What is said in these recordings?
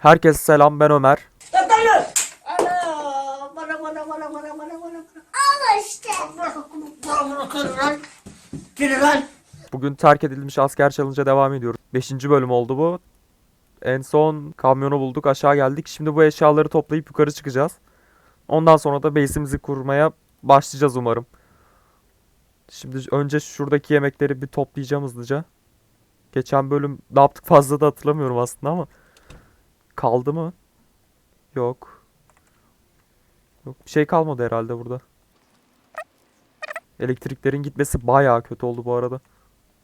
Herkese selam ben Ömer. Bugün terk edilmiş asker challenge'a devam ediyoruz. 5. bölüm oldu bu. En son kamyonu bulduk aşağı geldik. Şimdi bu eşyaları toplayıp yukarı çıkacağız. Ondan sonra da base'imizi kurmaya başlayacağız umarım. Şimdi önce şuradaki yemekleri bir toplayacağım hızlıca. Geçen bölüm ne yaptık fazla da hatırlamıyorum aslında ama. Kaldı mı? Yok. Yok bir şey kalmadı herhalde burada. Elektriklerin gitmesi bayağı kötü oldu bu arada.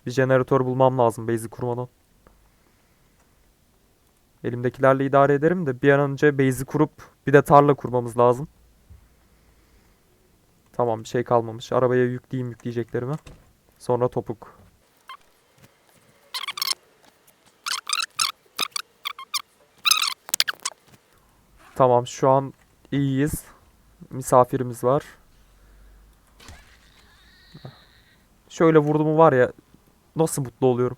Bir jeneratör bulmam lazım base'i kurmadan. Elimdekilerle idare ederim de bir an önce base'i kurup bir de tarla kurmamız lazım. Tamam bir şey kalmamış. Arabaya yükleyeyim yükleyeceklerimi. Sonra topuk. Tamam şu an iyiyiz. Misafirimiz var. Şöyle vurdumu var ya nasıl mutlu oluyorum.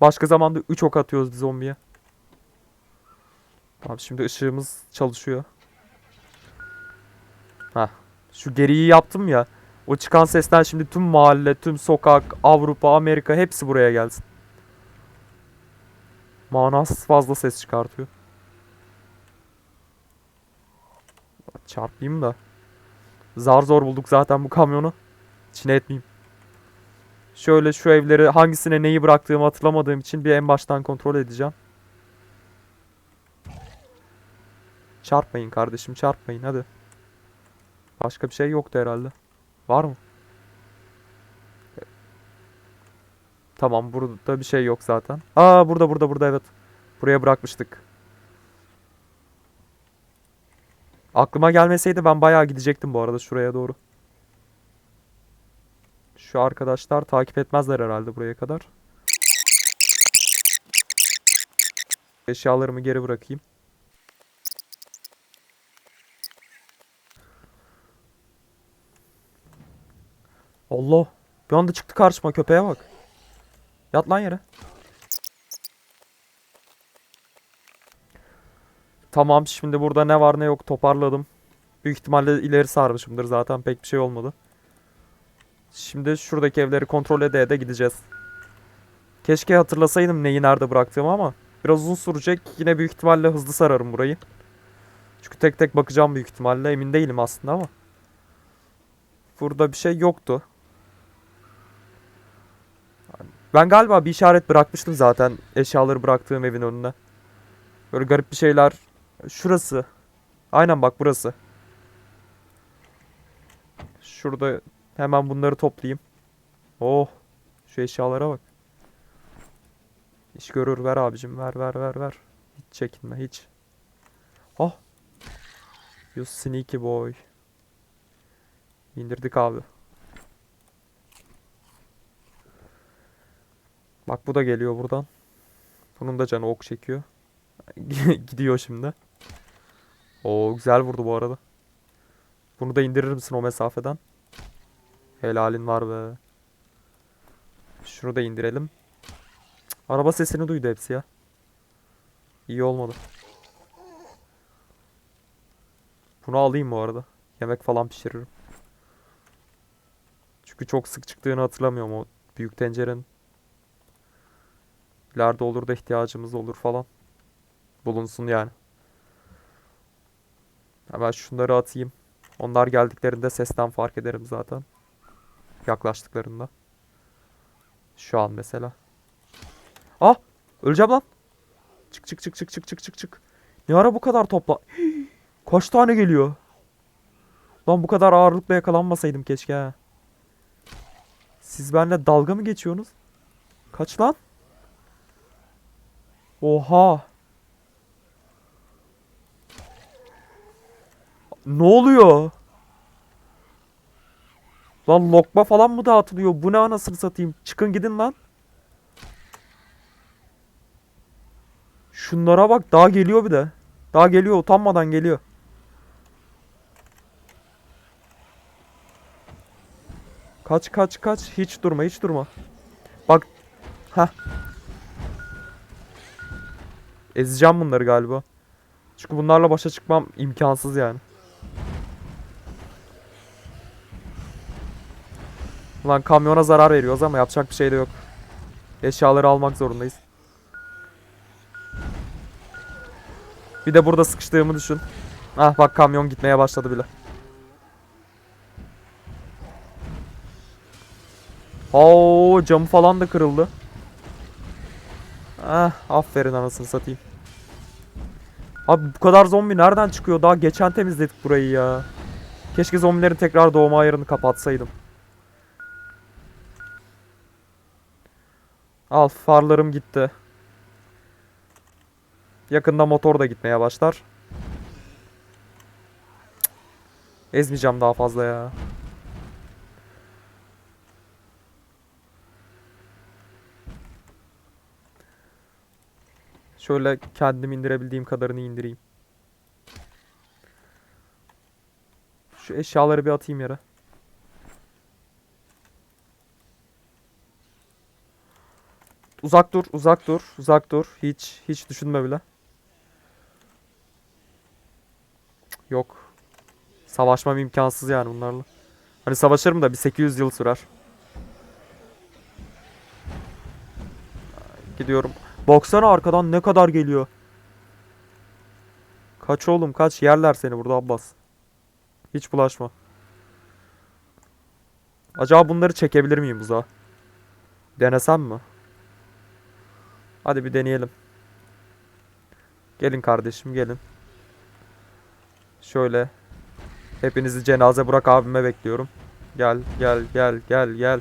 Başka zamanda 3 ok atıyoruz biz zombiye. Tamam şimdi ışığımız çalışıyor. Heh. Şu geriyi yaptım ya. O çıkan sesten şimdi tüm mahalle, tüm sokak, Avrupa, Amerika hepsi buraya gelsin. Manasız fazla ses çıkartıyor. Çarpayım da. Zar zor bulduk zaten bu kamyonu. İçine etmeyeyim. Şöyle şu evleri hangisine neyi bıraktığımı hatırlamadığım için bir en baştan kontrol edeceğim. Çarpmayın kardeşim çarpmayın hadi. Başka bir şey yoktu herhalde. Var mı? Tamam burada bir şey yok zaten. Aa burada burada burada evet. Buraya bırakmıştık. Aklıma gelmeseydi ben bayağı gidecektim bu arada şuraya doğru. Şu arkadaşlar takip etmezler herhalde buraya kadar. Eşyalarımı geri bırakayım. Allah. Bir anda çıktı karşıma köpeğe bak. Yat lan yere. Tamam şimdi burada ne var ne yok toparladım. Büyük ihtimalle ileri sarmışımdır zaten pek bir şey olmadı. Şimdi şuradaki evleri kontrol ede ede gideceğiz. Keşke hatırlasaydım neyi nerede bıraktığımı ama biraz uzun sürecek. Yine büyük ihtimalle hızlı sararım burayı. Çünkü tek tek bakacağım büyük ihtimalle. Emin değilim aslında ama. Burada bir şey yoktu. Ben galiba bir işaret bırakmıştım zaten eşyaları bıraktığım evin önüne. Böyle garip bir şeyler. Şurası. Aynen bak burası. Şurada hemen bunları toplayayım. Oh. Şu eşyalara bak. İş görür ver abicim ver ver ver ver. Hiç çekinme hiç. Oh. You sneaky boy. İndirdik abi. Bak bu da geliyor buradan. Bunun da canı ok çekiyor. Gidiyor şimdi. Oo güzel vurdu bu arada. Bunu da indirir misin o mesafeden? Helalin var be. Şunu da indirelim. Araba sesini duydu hepsi ya. İyi olmadı. Bunu alayım bu arada. Yemek falan pişiririm. Çünkü çok sık çıktığını hatırlamıyorum o büyük tencerenin. İleride olur da ihtiyacımız olur falan. Bulunsun yani. Hemen şunları atayım. Onlar geldiklerinde sesten fark ederim zaten. Yaklaştıklarında. Şu an mesela. Ah! Öleceğim lan. Çık çık çık çık çık çık çık çık. Ne ara bu kadar topla... Kaç tane geliyor? Lan bu kadar ağırlıkla yakalanmasaydım keşke ha. Siz benimle dalga mı geçiyorsunuz? Kaç lan? Oha. Ne oluyor? Lan lokma falan mı dağıtılıyor? Bu ne anasını satayım? Çıkın gidin lan. Şunlara bak daha geliyor bir de. Daha geliyor utanmadan geliyor. Kaç kaç kaç. Hiç durma hiç durma. Bak. Heh. Ezeceğim bunları galiba. Çünkü bunlarla başa çıkmam imkansız yani. Ulan kamyona zarar veriyoruz ama yapacak bir şey de yok. Eşyaları almak zorundayız. Bir de burada sıkıştığımı düşün. Ah bak kamyon gitmeye başladı bile. Oo camı falan da kırıldı. Ah aferin anasını satayım. Abi bu kadar zombi nereden çıkıyor? Daha geçen temizledik burayı ya. Keşke zombilerin tekrar doğma ayarını kapatsaydım. Al farlarım gitti. Yakında motor da gitmeye başlar. Ezmeyeceğim daha fazla ya. Şöyle kendim indirebildiğim kadarını indireyim. Şu eşyaları bir atayım yere. Uzak dur, uzak dur, uzak dur. Hiç, hiç düşünme bile. Yok. Savaşmam imkansız yani bunlarla. Hani savaşırım da bir 800 yıl sürer. Gidiyorum. Baksana arkadan ne kadar geliyor. Kaç oğlum kaç yerler seni burada Abbas. Hiç bulaşma. Acaba bunları çekebilir miyim uzağa? Denesem mi? Hadi bir deneyelim. Gelin kardeşim gelin. Şöyle. Hepinizi cenaze Burak abime bekliyorum. Gel gel gel gel gel.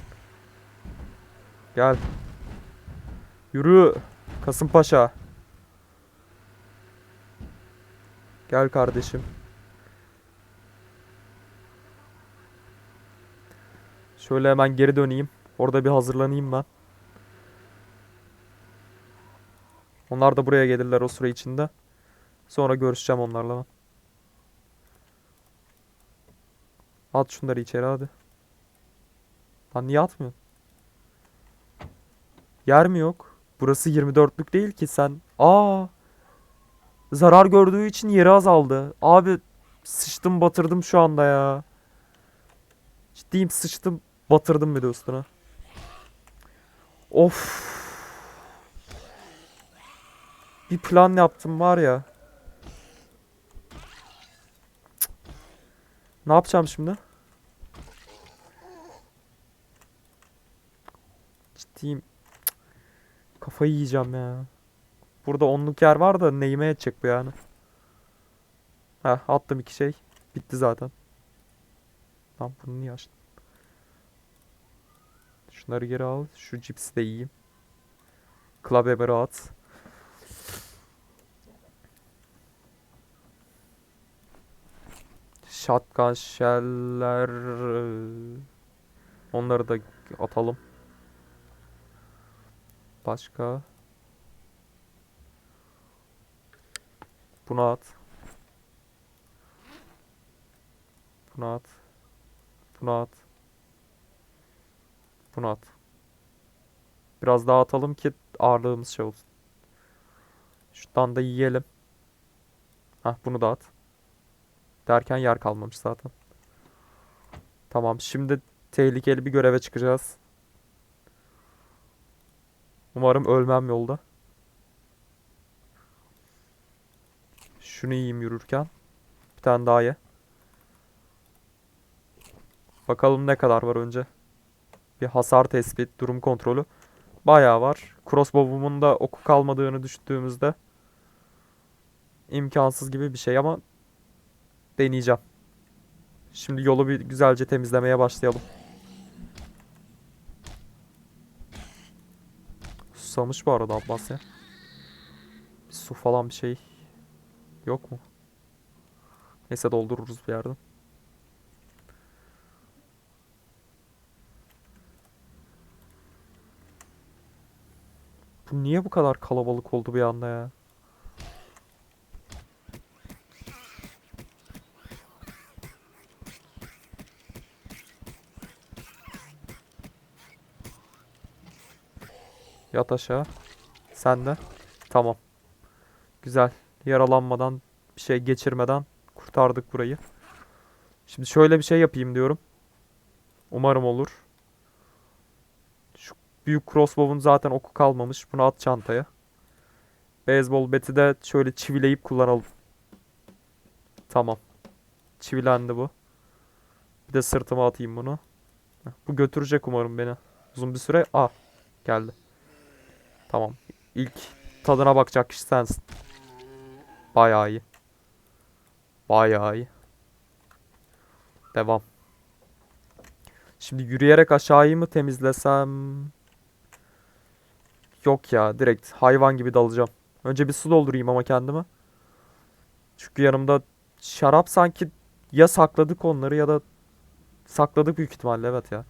Gel. Yürü. Kasımpaşa. Gel kardeşim. Şöyle hemen geri döneyim. Orada bir hazırlanayım ben. Onlar da buraya gelirler o süre içinde. Sonra görüşeceğim onlarla. At şunları içeri hadi. Lan niye atmıyorsun? Yer mi yok? Burası 24'lük değil ki sen. Aa! Zarar gördüğü için yeri azaldı. Abi sıçtım batırdım şu anda ya. Ciddiyim sıçtım batırdım bir de üstüne. Of. Bir plan yaptım var ya. Ne yapacağım şimdi? Ciddiyim. Kafayı yiyeceğim ya. Burada onluk yer var da neyime yetecek bu yani. Heh attım iki şey. Bitti zaten. Lan bunu niye açtın? Şunları geri al. Şu cipsi de yiyeyim. Klabeber'i at. Shotgun shell'ler eee, onları da atalım. Başka bunu at. Bunu at. Bunu at. Bunu at. Biraz daha atalım ki ağırlığımız şey olsun. Şuradan da yiyelim. Hah bunu da at. Derken yer kalmamış zaten. Tamam şimdi tehlikeli bir göreve çıkacağız. Umarım ölmem yolda. Şunu yiyeyim yürürken. Bir tane daha ye. Bakalım ne kadar var önce. Bir hasar tespit, durum kontrolü. Bayağı var. Crossbow'umun da oku kalmadığını düşündüğümüzde imkansız gibi bir şey ama deneyeceğim. Şimdi yolu bir güzelce temizlemeye başlayalım. Susamış bu arada Abbas ya. Bir su falan bir şey yok mu? Neyse doldururuz bir yerden. Bu niye bu kadar kalabalık oldu bir anda ya? Yat aşağı. Sen de. Tamam. Güzel. Yaralanmadan, bir şey geçirmeden kurtardık burayı. Şimdi şöyle bir şey yapayım diyorum. Umarım olur. Şu büyük crossbow'un zaten oku kalmamış. Bunu at çantaya. Beyzbol beti de şöyle çivileyip kullanalım. Tamam. Çivilendi bu. Bir de sırtıma atayım bunu. Bu götürecek umarım beni. Uzun bir süre. Aa geldi. Tamam. İlk tadına bakacak kişi sensin. Bayağı iyi. Bayağı iyi. Devam. Şimdi yürüyerek aşağıyı mı temizlesem? Yok ya direkt hayvan gibi dalacağım. Önce bir su doldurayım ama kendime. Çünkü yanımda şarap sanki ya sakladık onları ya da sakladık büyük ihtimalle evet ya.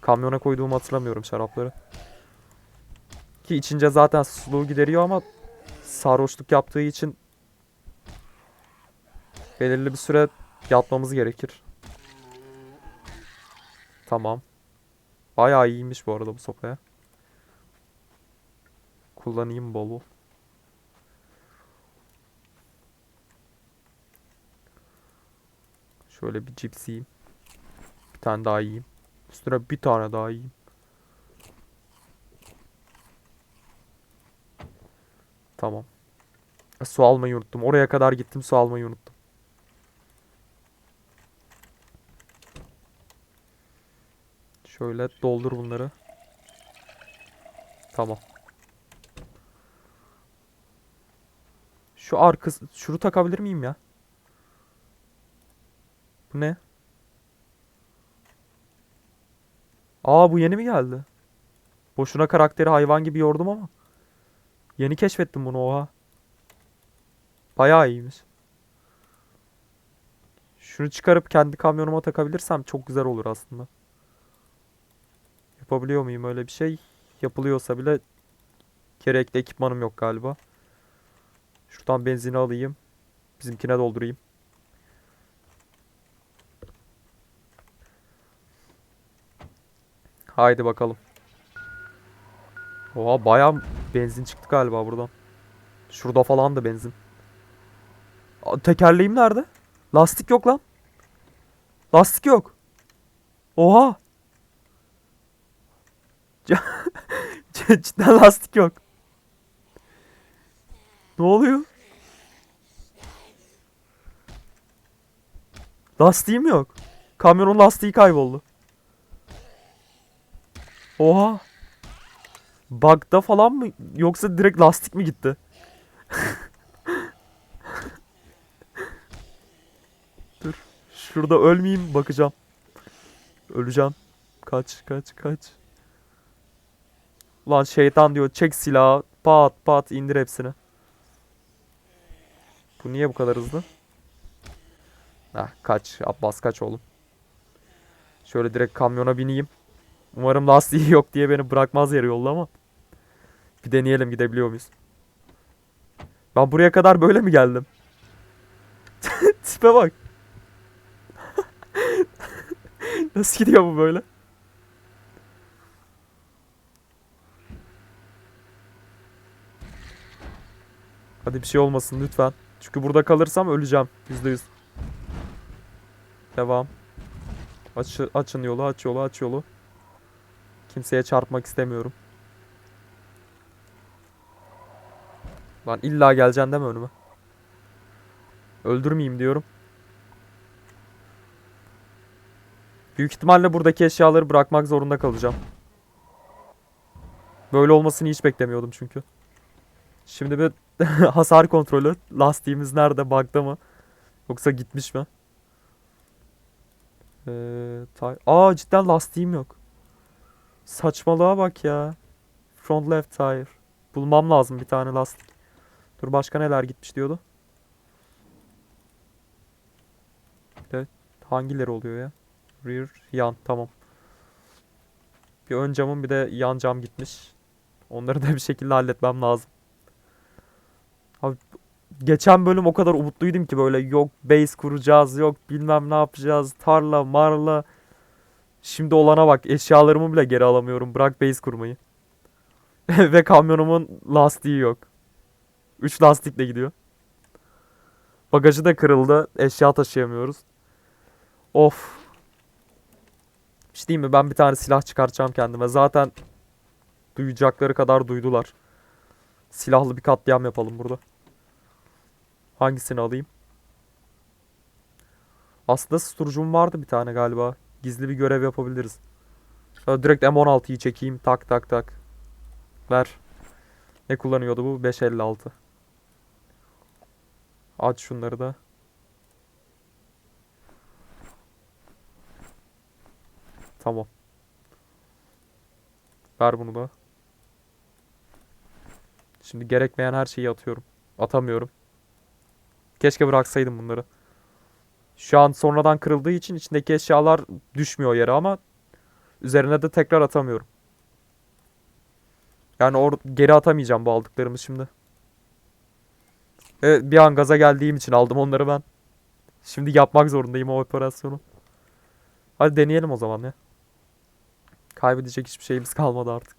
Kamyona koyduğumu hatırlamıyorum şarapları. Ki içince zaten suluğu gideriyor ama sarhoşluk yaptığı için belirli bir süre yatmamız gerekir. Tamam. Bayağı iyiymiş bu arada bu sopaya. Kullanayım bol. Şöyle bir cips. Bir tane daha yiyeyim. Üstüne bir tane daha yiyeyim. Tamam. Su almayı unuttum. Oraya kadar gittim su almayı unuttum. Şöyle doldur bunları. Tamam. Şu arkası şunu takabilir miyim ya? Bu ne? Aa bu yeni mi geldi? Boşuna karakteri hayvan gibi yordum ama. Yeni keşfettim bunu oha. Bayağı iyiymiş. Şunu çıkarıp kendi kamyonuma takabilirsem çok güzel olur aslında. Yapabiliyor muyum öyle bir şey? Yapılıyorsa bile gerekli ekipmanım yok galiba. Şuradan benzini alayım. Bizimkine doldurayım. Haydi bakalım. Oha bayağı benzin çıktı galiba buradan. Şurada falan da benzin. Tekerleğim nerede? Lastik yok lan. Lastik yok. Oha. Cidden lastik yok. Ne oluyor? Lastiğim yok. Kamyonun lastiği kayboldu. Oha. Bug'da falan mı yoksa direkt lastik mi gitti? Dur. Şurada ölmeyeyim bakacağım. Öleceğim. Kaç kaç kaç. Ulan şeytan diyor çek silahı pat pat indir hepsini. Bu niye bu kadar hızlı? Heh, kaç Abbas kaç oğlum. Şöyle direkt kamyona bineyim. Umarım lastiği yok diye beni bırakmaz yarı yolda ama. Bir deneyelim gidebiliyor muyuz? Ben buraya kadar böyle mi geldim? Tipe bak. Nasıl gidiyor bu böyle? Hadi bir şey olmasın lütfen. Çünkü burada kalırsam öleceğim. Yüzde yüz. Devam. Aç, açın yolu, aç yolu, aç yolu. Kimseye çarpmak istemiyorum. Lan illa geleceksin mi önüme? Öldürmeyeyim diyorum. Büyük ihtimalle buradaki eşyaları bırakmak zorunda kalacağım. Böyle olmasını hiç beklemiyordum çünkü. Şimdi bir hasar kontrolü. Lastiğimiz nerede? Bug'da mı? Yoksa gitmiş mi? Ee, Aa cidden lastiğim yok. Saçmalığa bak ya. Front left tire. Bulmam lazım bir tane lastik. Dur başka neler gitmiş diyordu. De hangileri oluyor ya? Rear, yan tamam. Bir ön camım bir de yan cam gitmiş. Onları da bir şekilde halletmem lazım. Abi geçen bölüm o kadar umutluydum ki böyle yok base kuracağız, yok bilmem ne yapacağız, tarla, marla. Şimdi olana bak eşyalarımı bile geri alamıyorum. Bırak base kurmayı. Ve kamyonumun lastiği yok. 3 lastikle gidiyor. Bagajı da kırıldı. Eşya taşıyamıyoruz. Of. Bir şey diyeyim mi? Ben bir tane silah çıkartacağım kendime. Zaten duyacakları kadar duydular. Silahlı bir katliam yapalım burada. Hangisini alayım? Aslında susturucum vardı bir tane galiba. Gizli bir görev yapabiliriz. Şöyle direkt M16'yı çekeyim. Tak tak tak. Ver. Ne kullanıyordu bu? 556. Aç şunları da. Tamam. Ver bunu da. Şimdi gerekmeyen her şeyi atıyorum. Atamıyorum. Keşke bıraksaydım bunları. Şu an sonradan kırıldığı için içindeki eşyalar düşmüyor yere ama üzerine de tekrar atamıyorum. Yani or geri atamayacağım bu aldıklarımız şimdi. Evet, bir an gaza geldiğim için aldım onları ben. Şimdi yapmak zorundayım o operasyonu. Hadi deneyelim o zaman ya. Kaybedecek hiçbir şeyimiz kalmadı artık.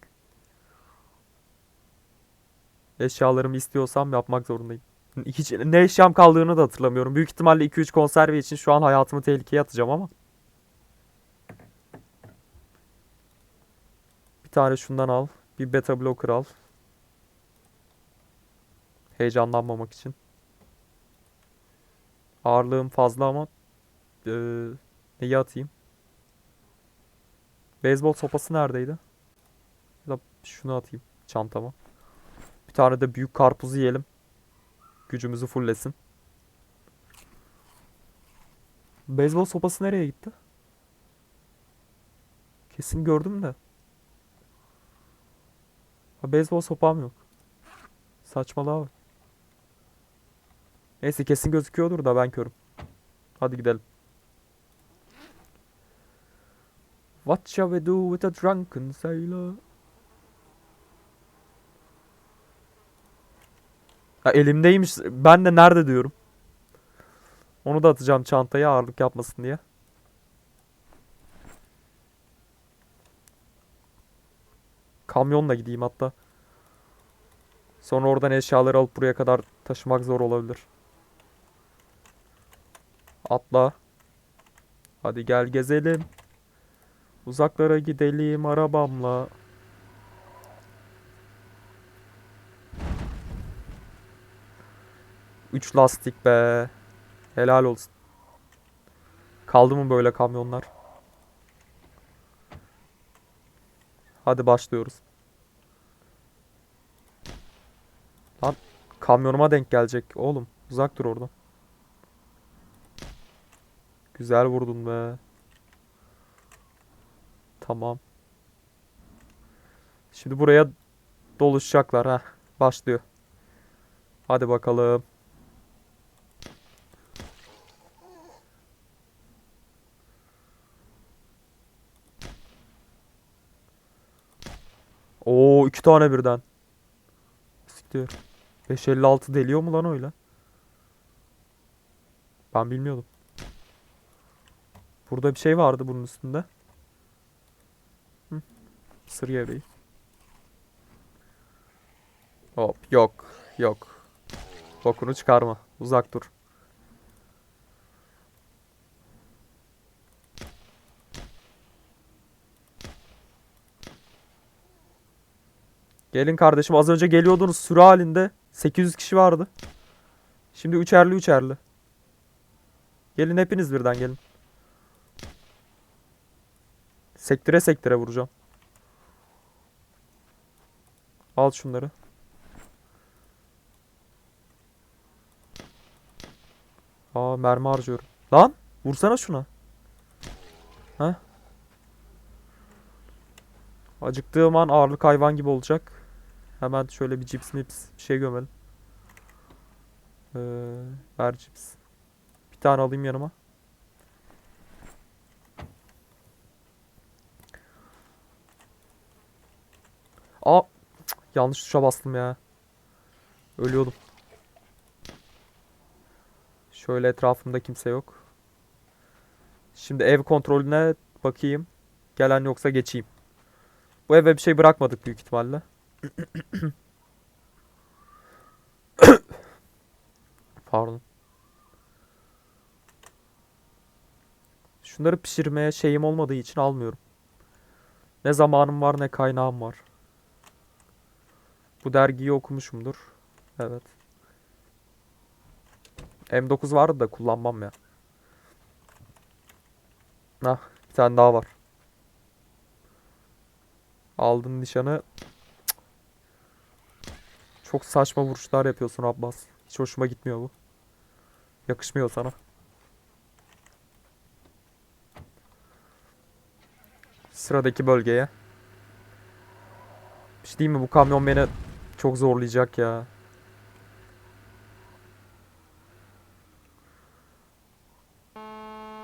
Eşyalarımı istiyorsam yapmak zorundayım. Hiç ne eşyam kaldığını da hatırlamıyorum. Büyük ihtimalle 2-3 konserve için şu an hayatımı tehlikeye atacağım ama. Bir tane şundan al. Bir beta blocker al. Heyecanlanmamak için. Ağırlığım fazla ama eee, neyi atayım? Beyzbol sopası neredeydi? Ya şunu atayım çantama. Bir tane de büyük karpuzu yiyelim. Gücümüzü fulllesin. Beyzbol sopası nereye gitti? Kesin gördüm de. Ha, beyzbol sopam yok. Saçmalığa bak. Neyse kesin gözüküyordur da ben körüm. Hadi gidelim. What shall we do with a drunken sailor? Ha, elimdeymiş. Ben de nerede diyorum. Onu da atacağım çantaya ağırlık yapmasın diye. Kamyonla gideyim hatta. Sonra oradan eşyaları alıp buraya kadar taşımak zor olabilir. Atla. Hadi gel gezelim. Uzaklara gidelim arabamla. Üç lastik be. Helal olsun. Kaldı mı böyle kamyonlar? Hadi başlıyoruz. Lan kamyonuma denk gelecek oğlum. Uzak dur oradan. Güzel vurdun be. Tamam. Şimdi buraya doluşacaklar ha. Başlıyor. Hadi bakalım. Oo iki tane birden. Siktir. 556 deliyor mu lan öyle? Ben bilmiyordum. Burada bir şey vardı bunun üstünde. Sır gevreği. Hop yok yok. Bokunu çıkarma. Uzak dur. Gelin kardeşim az önce geliyordunuz sürü halinde. 800 kişi vardı. Şimdi üçerli üçerli. Gelin hepiniz birden gelin. Sektire sektire vuracağım. Al şunları. Aa mermi harcıyorum. Lan vursana şuna. Ha? Acıktığım an ağırlık hayvan gibi olacak. Hemen şöyle bir cips mips bir şey gömelim. Ee, ver cips. Bir tane alayım yanıma. Aa yanlış tuşa bastım ya. Ölüyordum. Şöyle etrafımda kimse yok. Şimdi ev kontrolüne bakayım. Gelen yoksa geçeyim. Bu eve bir şey bırakmadık büyük ihtimalle. Pardon. Şunları pişirmeye şeyim olmadığı için almıyorum. Ne zamanım var ne kaynağım var. Bu dergiyi okumuşumdur. Evet. M9 vardı da kullanmam ya. Nah, bir tane daha var. Aldın nişanı. Çok saçma vuruşlar yapıyorsun Abbas. Hiç hoşuma gitmiyor bu. Yakışmıyor sana. Sıradaki bölgeye. Bir şey diyeyim mi? Bu kamyon beni çok zorlayacak ya.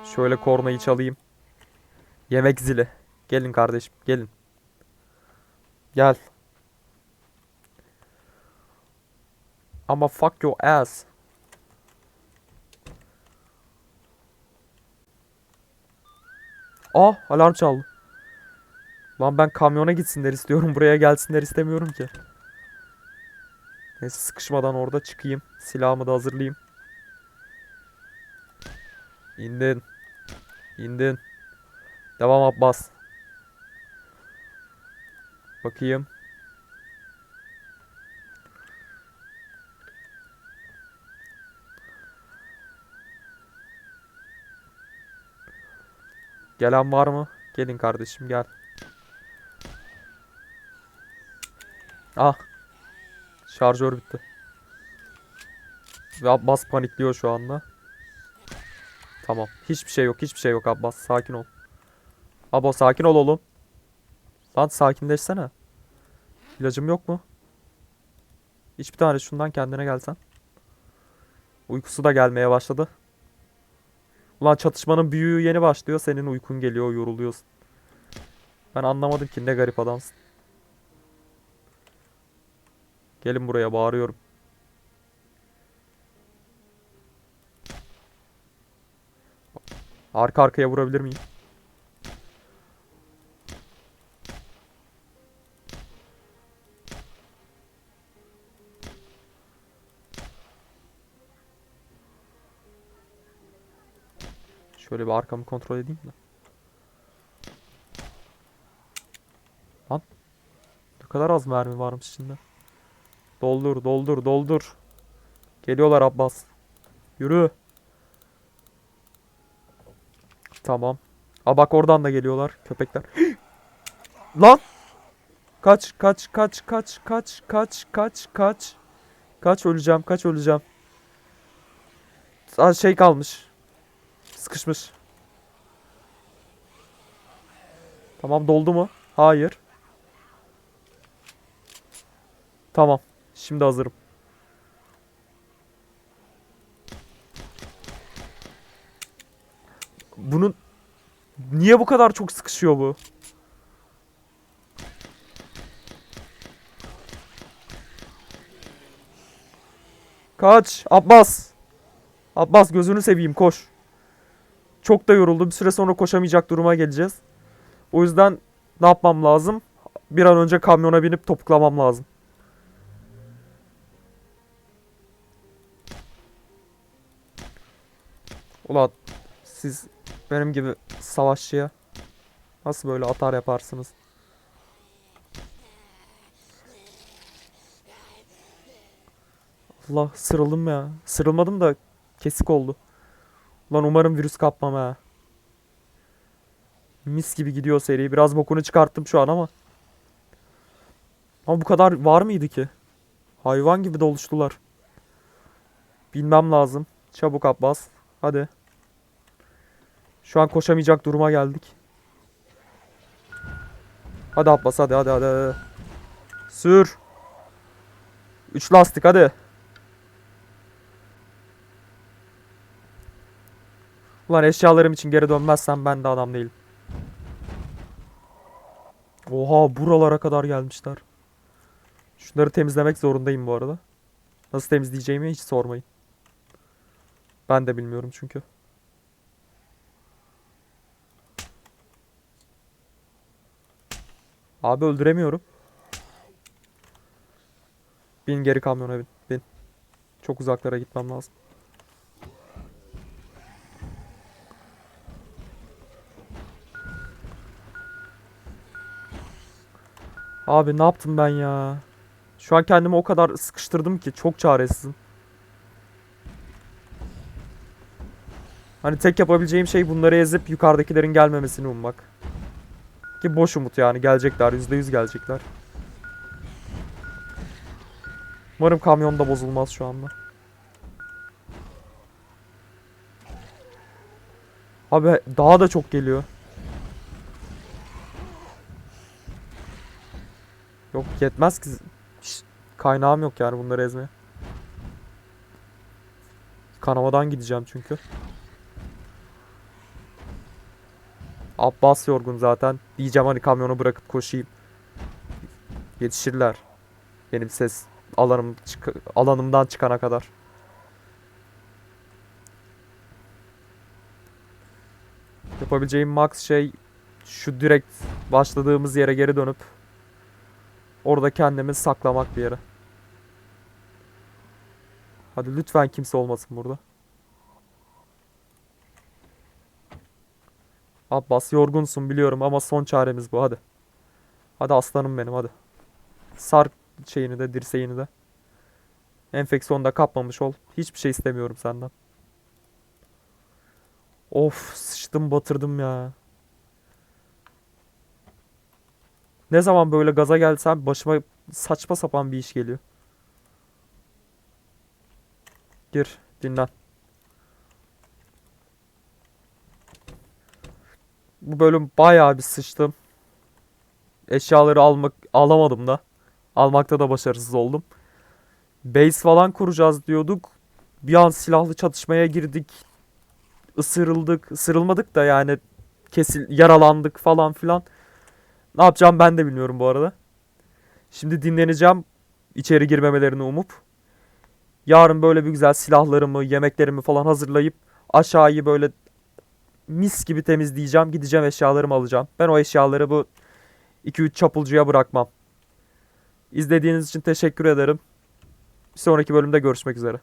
Şöyle kornayı çalayım. Yemek zili. Gelin kardeşim, gelin. Gel. Ama fuck your ass. Ah alarm çaldı. Lan ben kamyona gitsinler istiyorum. Buraya gelsinler istemiyorum ki. Neyse sıkışmadan orada çıkayım. Silahımı da hazırlayayım. İndin. İndin. Devam Abbas. Bakayım. Gelen var mı? Gelin kardeşim gel. Ah. Şarjör bitti. Ve Abbas panikliyor şu anda. Tamam. Hiçbir şey yok. Hiçbir şey yok Abbas. Sakin ol. Abo sakin ol oğlum. Lan sakinleşsene. İlacım yok mu? Hiçbir tane şundan kendine gelsen. Uykusu da gelmeye başladı. Ulan çatışmanın büyüğü yeni başlıyor. Senin uykun geliyor, yoruluyorsun. Ben anlamadım ki ne garip adamsın. Gelin buraya bağırıyorum. Arka arkaya vurabilir miyim? Şöyle bir arkamı kontrol edeyim de. Lan. Ne kadar az mermi varmış içinde. Doldur, doldur, doldur. Geliyorlar Abbas. Yürü. Tamam. Aa bak oradan da geliyorlar köpekler. Lan! Kaç, kaç, kaç, kaç, kaç, kaç, kaç, kaç. Kaç öleceğim, kaç öleceğim. Aa, şey kalmış. Sıkışmış. Tamam doldu mu? Hayır. Tamam. Şimdi hazırım. Bunun niye bu kadar çok sıkışıyor bu? Kaç Abbas. Abbas gözünü seveyim koş. Çok da yoruldu. Bir süre sonra koşamayacak duruma geleceğiz. O yüzden ne yapmam lazım? Bir an önce kamyona binip topuklamam lazım. Ulan siz benim gibi savaşçıya nasıl böyle atar yaparsınız? Allah sırıldım ya. Sırılmadım da kesik oldu. Lan umarım virüs kapmam ha. Mis gibi gidiyor seri. Biraz bokunu çıkarttım şu an ama. Ama bu kadar var mıydı ki? Hayvan gibi doluştular. Bilmem lazım. Çabuk Abbas. Hadi. Şu an koşamayacak duruma geldik. Hadi Abbas hadi hadi hadi. Sür. 3 lastik hadi. Ulan eşyalarım için geri dönmezsem ben de adam değilim. Oha buralara kadar gelmişler. Şunları temizlemek zorundayım bu arada. Nasıl temizleyeceğimi hiç sormayın. Ben de bilmiyorum çünkü. Abi öldüremiyorum. Bin geri kamyona bin. bin. Çok uzaklara gitmem lazım. Abi ne yaptım ben ya? Şu an kendimi o kadar sıkıştırdım ki çok çaresizim. Hani tek yapabileceğim şey bunları ezip yukarıdakilerin gelmemesini ummak. Ki boş umut yani gelecekler %100 gelecekler. Umarım kamyon da bozulmaz şu anda. Abi daha da çok geliyor. Yok yetmez ki. Şşt, kaynağım yok yani bunları ezmeye. Kanamadan gideceğim çünkü. Abbas yorgun zaten. Diyeceğim hani kamyonu bırakıp koşayım. Yetişirler. Benim ses alanım çık- alanımdan çıkana kadar. Yapabileceğim max şey şu direkt başladığımız yere geri dönüp orada kendimi saklamak bir yere. Hadi lütfen kimse olmasın burada. Abbas yorgunsun biliyorum ama son çaremiz bu hadi. Hadi aslanım benim hadi. Sar şeyini de dirseğini de. Enfeksiyonda kapmamış ol. Hiçbir şey istemiyorum senden. Of sıçtım batırdım ya. Ne zaman böyle gaza gelsem başıma saçma sapan bir iş geliyor. Gir dinlen. Bu bölüm bayağı bir sıçtım. Eşyaları almak alamadım da. Almakta da başarısız oldum. Base falan kuracağız diyorduk. Bir an silahlı çatışmaya girdik. Isırıldık. Isırılmadık da yani kesil yaralandık falan filan. Ne yapacağım ben de bilmiyorum bu arada. Şimdi dinleneceğim. içeri girmemelerini umup. Yarın böyle bir güzel silahlarımı, yemeklerimi falan hazırlayıp aşağıyı böyle mis gibi temizleyeceğim. Gideceğim eşyalarımı alacağım. Ben o eşyaları bu 2-3 çapulcuya bırakmam. İzlediğiniz için teşekkür ederim. Bir sonraki bölümde görüşmek üzere.